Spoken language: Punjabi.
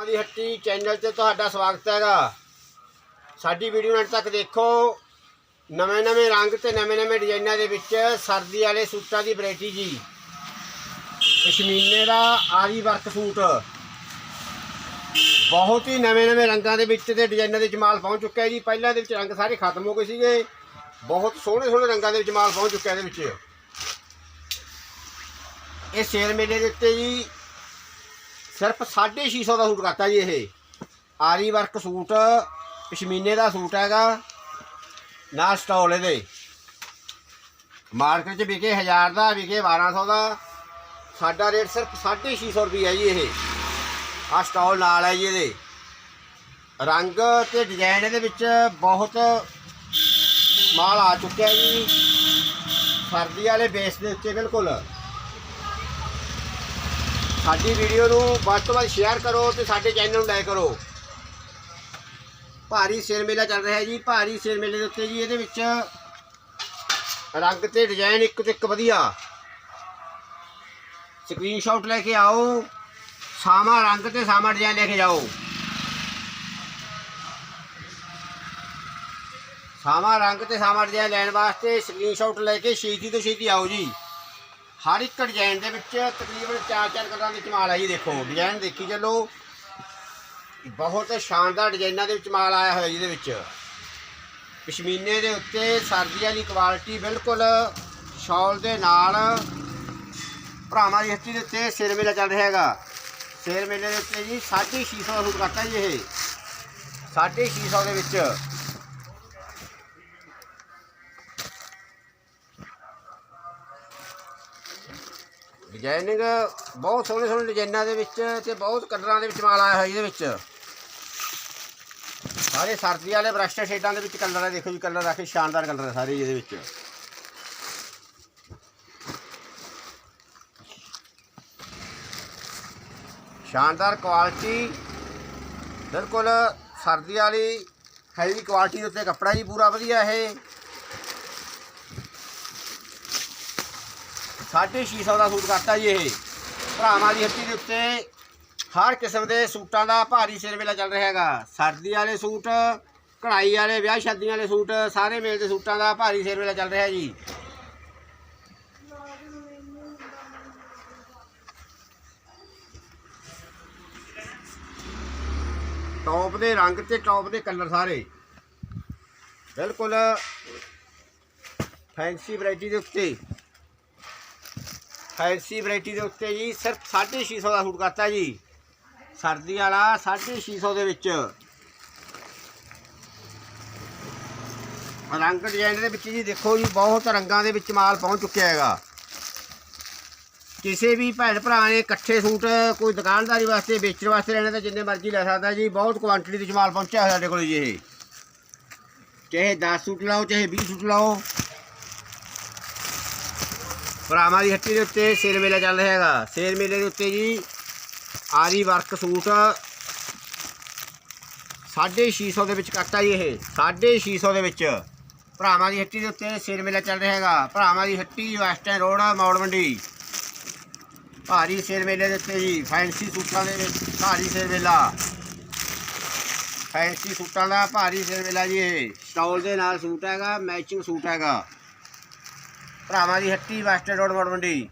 ਮਾਂ ਦੀ ਹੱਟੀ ਚੈਨਲ ਤੇ ਤੁਹਾਡਾ ਸਵਾਗਤ ਹੈਗਾ। ਸਾਡੀ ਵੀਡੀਓ ਨੂੰ ਅੰਤ ਤੱਕ ਦੇਖੋ, ਨਵੇਂ ਨਵੇਂ ਰੰਗ ਤੇ ਨਵੇਂ ਨਵੇਂ ਡਿਜ਼ਾਈਨਾਂ ਦੇ ਵਿੱਚ ਸਰਦੀ ਵਾਲੇ ਸੂਟਾਂ ਦੀ ਵੈਰਾਈਟੀ ਜੀ। ਪਸ਼ਮੀਨੇ ਦਾ ਆਰੀ ਵਰਕ ਸੂਟ। ਬਹੁਤ ਹੀ ਨਵੇਂ ਨਵੇਂ ਰੰਗਾਂ ਦੇ ਵਿੱਚ ਤੇ ਡਿਜ਼ਾਈਨਾਂ ਦੇ ਵਿੱਚ ਮਾਲ ਪਹੁੰਚ ਚੁੱਕਿਆ ਜੀ। ਪਹਿਲਾਂ ਦੇ ਵਿੱਚ ਰੰਗ ਸਾਰੇ ਖਤਮ ਹੋ ਗਏ ਸੀਗੇ। ਬਹੁਤ ਸੋਹਣੇ ਸੋਹਣੇ ਰੰਗਾਂ ਦੇ ਵਿੱਚ ਮਾਲ ਪਹੁੰਚ ਚੁੱਕਿਆ ਇਹਦੇ ਵਿੱਚ। ਇਹ ਸੇਲ ਮੇਲੇ ਦੇ ਉੱਤੇ ਜੀ ਸਿਰਫ 650 ਦਾ ਸੂਟ ਕਰਤਾ ਜੀ ਇਹ। ਆਰੀ ਵਰਕ ਸੂਟ, ਪਸ਼ਮੀਨੇ ਦਾ ਸੂਟ ਹੈਗਾ ਨਾ ਸਟਾਲ ਇਹਦੇ। ਮਾਰਕੀਟ 'ਚ ਵਿਕੇ 1000 ਦਾ, ਵਿਕੇ 1200 ਦਾ। ਸਾਡਾ ਰੇਟ ਸਿਰਫ 650 ਰੁਪਏ ਹੈ ਜੀ ਇਹ। ਆ ਸਟਾਲ ਨਾਲ ਹੈ ਜੀ ਇਹਦੇ। ਰੰਗ ਤੇ ਡਿਜ਼ਾਈਨ ਇਹਦੇ ਵਿੱਚ ਬਹੁਤ ਮਾਲ ਆ ਚੁੱਕਿਆ ਜੀ। ਸਰਦੀ ਵਾਲੇ ਬੇਸ ਦੇ ਉੱਤੇ ਬਿਲਕੁਲ। ਸਾਡੀ ਵੀਡੀਓ ਨੂੰ ਵੱਧ ਤੋਂ ਵੱਧ ਸ਼ੇਅਰ ਕਰੋ ਤੇ ਸਾਡੇ ਚੈਨਲ ਨੂੰ ਲਾਈਕ ਕਰੋ। ਭਾਰੀ ਸਿਰ ਮੇਲਾ ਚੱਲ ਰਿਹਾ ਜੀ, ਭਾਰੀ ਸਿਰ ਮੇਲੇ ਦੇ ਉੱਤੇ ਜੀ ਇਹਦੇ ਵਿੱਚ ਰੰਗ ਤੇ ਡਿਜ਼ਾਈਨ ਇੱਕ ਤੋਂ ਇੱਕ ਵਧੀਆ। ਸਕਰੀਨਸ਼ਾਟ ਲੈ ਕੇ ਆਓ, ਸਾਮਾ ਰੰਗ ਤੇ ਸਾਮਾ ਡਿਜ਼ਾਈਨ ਲੈ ਕੇ ਜਾਓ। ਸਾਮਾ ਰੰਗ ਤੇ ਸਾਮਾ ਡਿਜ਼ਾਈਨ ਲੈਣ ਵਾਸਤੇ ਸਕਰੀਨਸ਼ਾਟ ਲੈ ਕੇ ਛੇਤੀ ਤੋਂ ਛੇਤੀ ਆਓ ਜੀ। ਹਰ ਇੱਕ ਡਿਜ਼ਾਈਨ ਦੇ ਵਿੱਚ ਤਕਰੀਬਨ 4-4 ਕਲਰਾਂ ਵਿੱਚ ਮਾਲ ਹੈ ਜੀ ਦੇਖੋ ਡਿਜ਼ਾਈਨ ਦੇਖੀ ਚੱਲੋ। ਬਹੁਤ ਸ਼ਾਨਦਾਰ ਡਿਜ਼ਾਈਨਾਂ ਦੇ ਵਿੱਚ ਮਾਲ ਆਇਆ ਹੋਇਆ ਜਿਹਦੇ ਵਿੱਚ। ਪਸ਼ਮੀਨੇ ਦੇ ਉੱਤੇ ਸਰਦੀ ਵਾਲੀ ਕੁਆਲਿਟੀ ਬਿਲਕੁਲ ਸ਼ਾਲ ਦੇ ਨਾਲ ਭਰਾਵਾਂ ਦੀ ਹੱਟੀ ਦੇ ਉੱਤੇ ਸਿਰ ਮੇਲਾ ਚੱਲ ਰਿਹਾ ਹੈਗਾ। ਸਿਰ ਮੇਲੇ ਦੇ ਉੱਤੇ ਜੀ 650 ਦਾ ਸੂਟ ਕਰਤਾ ਜੀ ਇਹ। 650 ਦੇ ਵਿੱਚ ਡਿਜ਼ਾਈਨਿੰਗ uh, ਬਹੁਤ ਸੋਹਣੇ ਸੋਹਣੇ ਡਿਜ਼ਾਈਨਾਂ ਦੇ ਵਿੱਚ ਤੇ ਬਹੁਤ ਕਲਰਾਂ ਦੇ ਵਿੱਚ ਮਾਲ ਆਇਆ ਹੋਇਆ ਇਹਦੇ ਵਿੱਚ। ਸਾਰੇ ਸਰਦੀ ਵਾਲੇ ਬ੍ਰਸ਼ਟਰ ਸ਼ੇਡਾਂ ਦੇ ਵਿੱਚ ਕਲਰ ਹੈ ਦੇਖੋ ਜੀ, ਕਲਰ ਆ ਕੇ ਸ਼ਾਨਦਾਰ ਕਲਰ ਹੈ ਸਾਰੇ ਇਹਦੇ ਵਿੱਚ। ਸ਼ਾਨਦਾਰ ਕੁਆਲਿਟੀ ਬਿਲਕੁਲ ਸਰਦੀ ਵਾਲੀ ਹੈਵੀ ਕੁਆਲਿਟੀ ਦੇ ਉੱਤੇ ਕੱਪੜਾ ਜੀ ਪੂਰਾ ਵਧੀਆ ਇਹ। 650 ਦਾ ਸੂਟ ਕਰਤਾ ਜੀ ਇਹ। ਭਰਾਵਾਂ ਦੀ ਹੱਟੀ ਦੇ ਉੱਤੇ ਹਰ ਕਿਸਮ ਦੇ ਸੂਟਾਂ ਦਾ ਭਾਰੀ ਸਿਰ ਵੇਲਾ ਚੱਲ ਰਿਹਾ ਹੈਗਾ। ਸਰਦੀ ਵਾਲੇ ਸੂਟ ਕਢਾਈ ਵਾਲੇ, ਵਿਆਹ ਸ਼ਾਦੀਆਂ ਵਾਲੇ ਸੂਟ, ਸਾਰੇ ਮੇਲ ਦੇ ਸੂਟਾਂ ਦਾ ਭਾਰੀ ਸਿਰ ਵੇਲਾ ਚੱਲ ਰਿਹਾ ਜੀ। ਟੌਪ ਦੇ ਰੰਗ ਤੇ ਟੌਪ ਦੇ ਕਲਰ ਸਾਰੇ। ਬਿਲਕੁਲ ਫੈਂਸੀ ਵੈਰਾਈਟੀ ਦੇ ਉੱਤੇ। ਫੈਂਸੀ ਵੈਰਾਈਟੀ ਦੇ ਉੱਤੇ ਜੀ ਸਿਰਫ 650 ਦਾ ਸੂਟ ਕਰਤਾ ਜੀ। ਸਰਦੀ ਵਾਲਾ 650 ਦੇ ਵਿੱਚ। ਰੰਗ ਡਿਜ਼ਾਈਨ ਦੇ ਵਿੱਚ ਜੀ ਦੇਖੋ ਜੀ, ਬਹੁਤ ਰੰਗਾਂ ਦੇ ਵਿੱਚ ਮਾਲ ਪਹੁੰਚ ਚੁੱਕਿਆ ਹੈਗਾ। ਕਿਸੇ ਵੀ ਭੈਣ ਭਰਾ ਨੇ ਇਕੱਠੇ ਸੂਟ ਕੋਈ ਦੁਕਾਨਦਾਰੀ ਵਾਸਤੇ, ਵੇਚਣ ਵਾਸਤੇ ਲੈਣਾ ਤਾਂ ਜਿੰਨੇ ਮਰਜ਼ੀ ਲੈ ਸਕਦਾ ਜੀ, ਬਹੁਤ ਕੁਆਂਟੀਟੀ ਦੇ ਵਿੱਚ ਮਾਲ ਪਹੁੰਚਿਆ ਹੋਇਆ ਸਾਡੇ ਕੋਲ ਜੀ ਇਹ। ਚਾਹੇ 10 ਸੂਟ ਲਾਓ, ਚਾਹੇ 20 ਸੂਟ ਲਾਓ। ਭਰਾਵਾਂ ਦੀ ਹੱਟੀ ਦੇ ਉੱਤੇ ਸੇਲ ਮੇਲਾ ਚੱਲ ਰਿਹਾ ਹੈਗਾ। ਸੇਲ ਮੇਲੇ ਦੇ ਉੱਤੇ ਜੀ ਆਰੀ ਵਰਕ ਸੂਟ 650 ਦੇ ਵਿੱਚ ਕੱਟਾ ਜੀ ਇਹ 650 ਦੇ ਵਿੱਚ। ਭਰਾਵਾਂ ਦੀ ਹੱਟੀ ਦੇ ਉੱਤੇ ਸੇਲ ਮੇਲਾ ਚੱਲ ਰਿਹਾ ਹੈਗਾ। ਭਰਾਵਾਂ ਦੀ ਹੱਟੀ ਵੈਸਟਰਨ ਰੋਡ ਮੌੜ ਮੰਡੀ। ਭਾਰੀ ਸੇਲ ਮੇਲੇ ਦੇ ਉੱਤੇ ਜੀ, ਫੈਂਸੀ ਸੂਟਾਂ ਦੇ ਵਿੱਚ ਭਾਰੀ ਸੇਲ ਮੇਲਾ। ਫੈਂਸੀ ਸੂਟਾਂ ਦਾ ਭਾਰੀ ਸੇਲ ਮੇਲਾ ਜੀ ਇਹ। ਸਟਾਲ ਦੇ ਨਾਲ ਸੂਟ ਹੈਗਾ, ਮੈਚਿੰਗ ਸੂਟ ਹੈਗਾ। ਭਰਾਵਾਂ ਦੀ ਹੱਟੀ ਵੈਸਟਰਨ ਰੋਡ ਮੋੜ ਮੰਡੀ।